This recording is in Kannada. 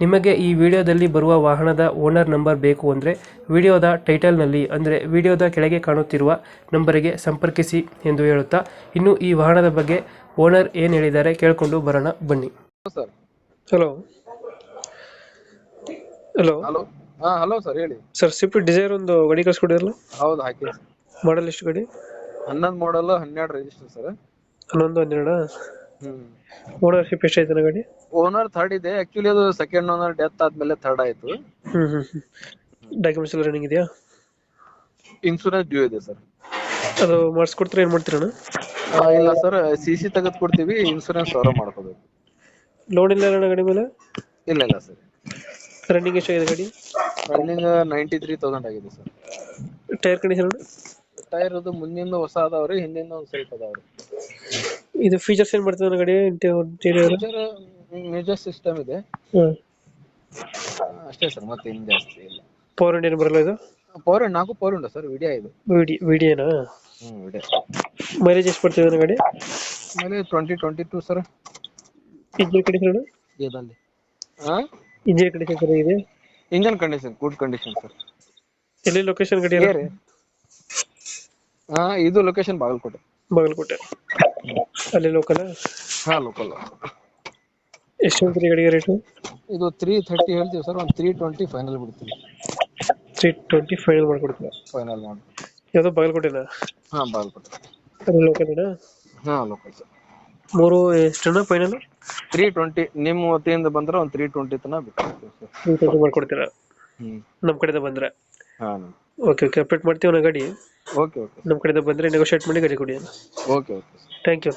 ನಿಮಗೆ ಈ ವಿಡಿಯೋದಲ್ಲಿ ಬರುವ ವಾಹನದ ಓನರ್ ನಂಬರ್ ಬೇಕು ಅಂದರೆ ವಿಡಿಯೋದ ಟೈಟಲ್ನಲ್ಲಿ ಅಂದರೆ ವಿಡಿಯೋದ ಕೆಳಗೆ ಕಾಣುತ್ತಿರುವ ನಂಬರಿಗೆ ಸಂಪರ್ಕಿಸಿ ಎಂದು ಹೇಳುತ್ತಾ ಇನ್ನು ಈ ವಾಹನದ ಬಗ್ಗೆ ಓನರ್ ಏನು ಹೇಳಿದ್ದಾರೆ ಕೇಳಿಕೊಂಡು ಬರೋಣ ಬನ್ನಿ. ಸರ್. ಹಲೋ. ಹಲೋ. ಹಲೋ. ಹಾ ಹಲೋ ಸರ್ ಹೇಳಿ. ಸರ್ ಸ್ವಿಫ್ಟ್ ಡಿಸೈರ್ ಒಂದು ಗಾಡಿ ಕಳ್ಸ್ಕೊಡಿರಲ್ಲ ಹೌದು ಹಾಕಿ. ಮಾಡಲ್ ಎಷ್ಟು ಗಡಿ? ಹನ್ನೊಂದು ಮಾಡಲ್ ಹನ್ನೆರಡು ರಿಜಿಸ್ಟರ್ ಸರ್. ಹನ್ನೊಂದು ಹನ್ನೆರಡು? ಓನರ್ಶಿಪ್ ಎಷ್ಟೈತೆ ಗಾಡಿ? ಓನರ್ ಥರ್ಡ್ ಇದೆ. ಆಕ್ಚುಲಿ ಅದು ಸೆಕೆಂಡ್ ಓನರ್ ಡೆತ್ ಆದ್ಮೇಲೆ ಥರ್ಡ್ ಆಯ್ತು. ಡಾಕ್ಯುಮೆಂಟ್ಸ್ ಎಲ್ಲ ರನ್ನಿಂಗ್ ಇದೆಯಾ? ಇನ್ಸೂರೆನ್ಸ್ ಡ್ಯೂ ಇದೆ ಸರ್. ಅದು ಮಾಡಿಸ್ಕೊಡ್ತೀರಾ ಏನು ಮಾಡ್ತೀರಣ್ಣ ಇಲ್ಲ ಸರ್ ಸಿ ಸಿ ತೆಗೆದು ಕೊಡ್ತೀವಿ ಇನ್ಸೂರೆನ್ಸ್ ಅವರ ಮಾಡ್ಕೋಬೇಕು. ಲೋನ್ ಇಲ್ಲ ಅಣ್ಣ ಗಾಡಿ ಮೇಲೆ? ಇಲ್ಲ ಇಲ್ಲ ಸರ್. ರನ್ನಿಂಗ್ ಎಷ್ಟಾಗಿದೆ ಗಾಡಿ? ರನ್ನಿಂಗ್ ನೈಂಟಿ ತ್ರೀ ತೌಸಂಡ್ ಆಗಿದೆ ಸರ್. ಟೈರ್ ಕಂಡೀಷನ್ ಟೈರ್ ಅದು ಮುಂದಿನ ಹೊಸ ಅದಾವ್ರಿ ಹಿಂದಿನ ಒಂದ್ ಸ್ವಲ್ಪ ಅದಾವ್ರಿ. ಇದು ಫೀಚರ್ಸ್ ಏನ್ ಬರ್ತದೆ ಗಾಡಿ? ಇಂಟೀರಿಯರ್ ಮೇಜರ್ ಸಿಸ್ಟಮ್ ಇದೆ. ಅಷ್ಟೇ ಸರ್ ಮತ್ತೆ ಏನ್ ಜಾಸ್ತಿ ಇಲ್ಲ. ಪವರ್ ಇಂಡಿಯನ್ ಬರಲ್ಲ ಇದು? ಪವರ್ ನಾಲ್ಕು ಪವರ್ ಉಂಟು ಸರ್ ವಿಡಿಯೋ ಇದು. ವಿಡಿ ವಿಡಿಯೋನಾ ವಿಡಿಯೋ ಮೈಲೇಜ್ ಎಷ್ಟು ಬರ್ತದೆ ಗಾಡಿ? Mileage twenty twenty two sir engine condition ಇದಲ್ಲಿ ಹಾ ಇಂಜಿನ್ ಕಂಡೀಷನ್ ಇದೆ engine condition good condition sir ಎಲ್ಲಿ ಲೊಕೇಶನ್ ಗಾಡಿ ಹಾ ಇದು ಲೊಕೇಶನ್ ಬಾಗಲಕೋಟೆ. ಬಾಗಲಕೋಟೆ. ಅಲ್ಲಿ ಲೋಕಲ್ ಹಾ ಲೋಕಲ್ ಎಷ್ಟು ಹೇಳ್ತೀರಿ ಗಾಡಿಗೆ ರೇಟು ಇದು ತ್ರೀ ಥರ್ಟಿ ಹೇಳ್ತೀವಿ ಸರ್ ಒಂದು ತ್ರೀ ಟ್ವೆಂಟಿ ಫೈನಲ್ ಬಿಡ್ತೀವಿ. ತ್ರೀ ಟ್ವೆಂಟಿ ಫೈನಲ್ ಮಾಡ್ಕೊಡ್ತೀರಾ? ಫೈನಲ್ ಮಾಡಿ. ಯಾವುದೋ ಬಾಗಲಕೋಟೆನಾ? ಹಾ ಬಾಗಲಕೋಟೆ. ಅಲ್ಲಿ ಲೋಕಲ್ನಾ ಹಾ ಲೋಕಲ್ ಸರ್ ಮೂರು ಎಷ್ಟನ ಫೈನಲ್ ತ್ರೀ ಟ್ವೆಂಟಿ ನಿಮ್ಮ ವತಿಯಿಂದ ಬಂದ್ರೆ ಒಂದು ತ್ರೀ ಟ್ವೆಂಟಿ ತನಕ ಬಿಡ್ತೀವಿ ಸರ್ ತ್ರೀ ಟ್ವೆಂಟಿ ಮಾಡ್ಕೊಡ್ತೀರಾ? ನಮ್ಮ ಕಡೆಯಿಂದ ಬಂದರೆ. ಹಾ. ಓಕೆ ಓಕೆ ಅಪ್ಡೇಟ್ ಮಾಡ್ತೀವಿ ನಾ ಗಾಡಿ. ಓಕೆ ಓಕೆ ನಮ್ಮ ಕಡೆಯಿಂದ ಬಂದರೆ ನೆಗೋಷಿಯೇಟ್ ಮಾಡಿ ಗಾಡಿ ಕೊಡಿ. Okay okay thank you